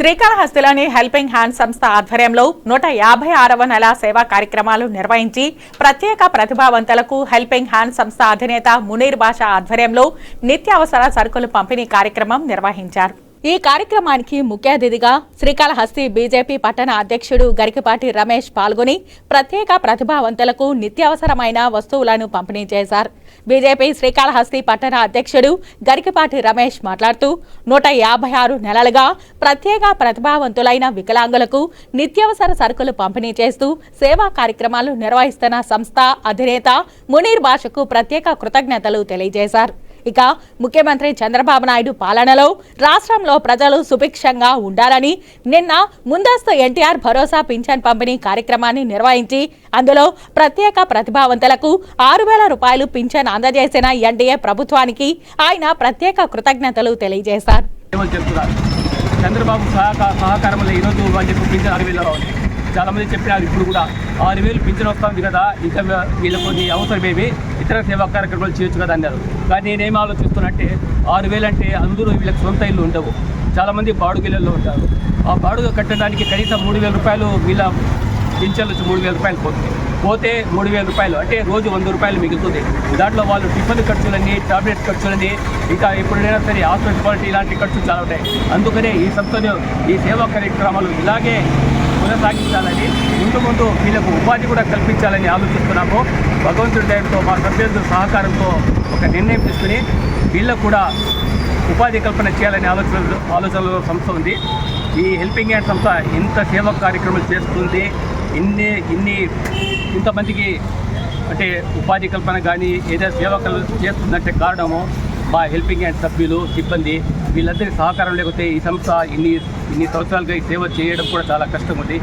శ్రీకాళహస్తిలోని helping hand సంస్థ ఆధ్వర్యంలో నూట యాభై ఆరవ నెల సేవా కార్యక్రమాలు నిర్వహించి ప్రత్యేక ప్రతిభావంతులకు హెల్పింగ్ హ్యాండ్ సంస్థ అధినేత మునీర్ బాషా ఆధ్వర్యంలో నిత్యావసర సరుకులు పంపిణీ కార్యక్రమం నిర్వహించారు. ఈ కార్యక్రమానికి ముఖ్య అతిథిగా శ్రీకాళహస్తి బీజేపీ పట్టణ అధ్యక్షుడు గరికపాటి రమేష్ పాల్గొని ప్రత్యేక ప్రతిభావంతులకు నిత్యావసరమైన వస్తువులను పంపిణీ చేశారు. బీజేపీ శ్రీకాళహస్తి పట్టణ అధ్యక్షుడు గరికపాటి రమేష్ మాట్లాడుతూ నూట యాభై ఆరు నెలలుగా ప్రత్యేక ప్రతిభావంతులైన వికలాంగులకు నిత్యావసర సరుకులు పంపిణీ చేస్తూ సేవా కార్యక్రమాలు నిర్వహిస్తున్న సంస్థ అధినేత మునీర్ భాషకు ప్రత్యేక కృతజ్ఞతలు తెలియజేశారు. ఇక ముఖ్యమంత్రి చంద్రబాబు నాయుడు పాలనలో రాష్ట్రంలో ప్రజలు సుభిక్షంగా ఉండాలని నిన్న ముందస్తు ఎన్టీఆర్ భరోసా పింఛన్ పంపిణీ కార్యక్రమాన్ని నిర్వహించి అందులో ప్రత్యేక ప్రతిభావంతులకు ఆరు వేల రూపాయలు పింఛన్ అందజేసిన ఎన్డీఏ ప్రభుత్వానికి ఆయన ప్రత్యేక కృతజ్ఞతలు తెలియజేశారు. చంద్రబాబు సహకారంలో ఈరోజు వాళ్ళకి పింఛన్ చాలామంది చెప్పినారు ఇప్పుడు కూడా ఆరు వేలు పింఛన్ వస్తుంది కదా ఇంకా వీళ్ళకి కొన్ని అవసరమేమి ఇతర సేవా కార్యక్రమాలు చేయొచ్చు కదా అన్నారు. కానీ నేనేం ఆలోచిస్తున్నట్టే ఆరు వేలు అంటే అందరూ వీళ్ళకి సొంత ఇల్లు ఉండవు. చాలామంది బాడుగు ఇళ్ళల్లో ఉంటారు. ఆ బాడుగ కట్టడానికి కనీసం మూడు వేల రూపాయలు వీళ్ళ పింఛన్లు మూడు వేల రూపాయలు పోతుంది పోతే మూడు వేల రూపాయలు అంటే రోజు వంద రూపాయలు మిగులుతుంది. దాంట్లో వాళ్ళు టిఫిన్ ఖర్చులని టాబ్లెట్ ఖర్చులని ఇంకా ఎప్పుడైనా సరే హాస్పిటల్ క్వాలిటీ ఇలాంటి ఖర్చులు చాలా ఉంటాయి. అందుకనే ఈ సంస్థను ఈ సేవా కార్యక్రమాలు ఇలాగే కొనసాగించాలని ముందు ముందు వీళ్ళకు ఉపాధి కూడా కల్పించాలని ఆలోచిస్తున్నాము. భగవంతుడి దయతో మా సభ్యులతో సహకారంతో ఒక నిర్ణయం తీసుకుని వీళ్ళకు కూడా ఉపాధి కల్పన చేయాలనే ఆలోచన ఆలోచనలో సంస్థ ఉంది. ఈ హెల్పింగ్ హ్యాండ్ సంస్థ ఇంత సేవా కార్యక్రమాలు చేస్తుంది. ఇన్ని ఇన్ని ఇంతమందికి అంటే ఉపాధి కల్పన కానీ ఏదైనా సేవ కల్ చేస్తుందంటే కారణము. మా హెల్పింగ్ హ్యాండ్ సభ్యులు సిబ్బంది వీళ్ళందరి సహకారం లేకపోతే ఈ సంస్థ ఇన్ని ఇన్ని సంవత్సరాలుగా ఈ సేవ చేయడం కూడా చాలా కష్టం ఉంది.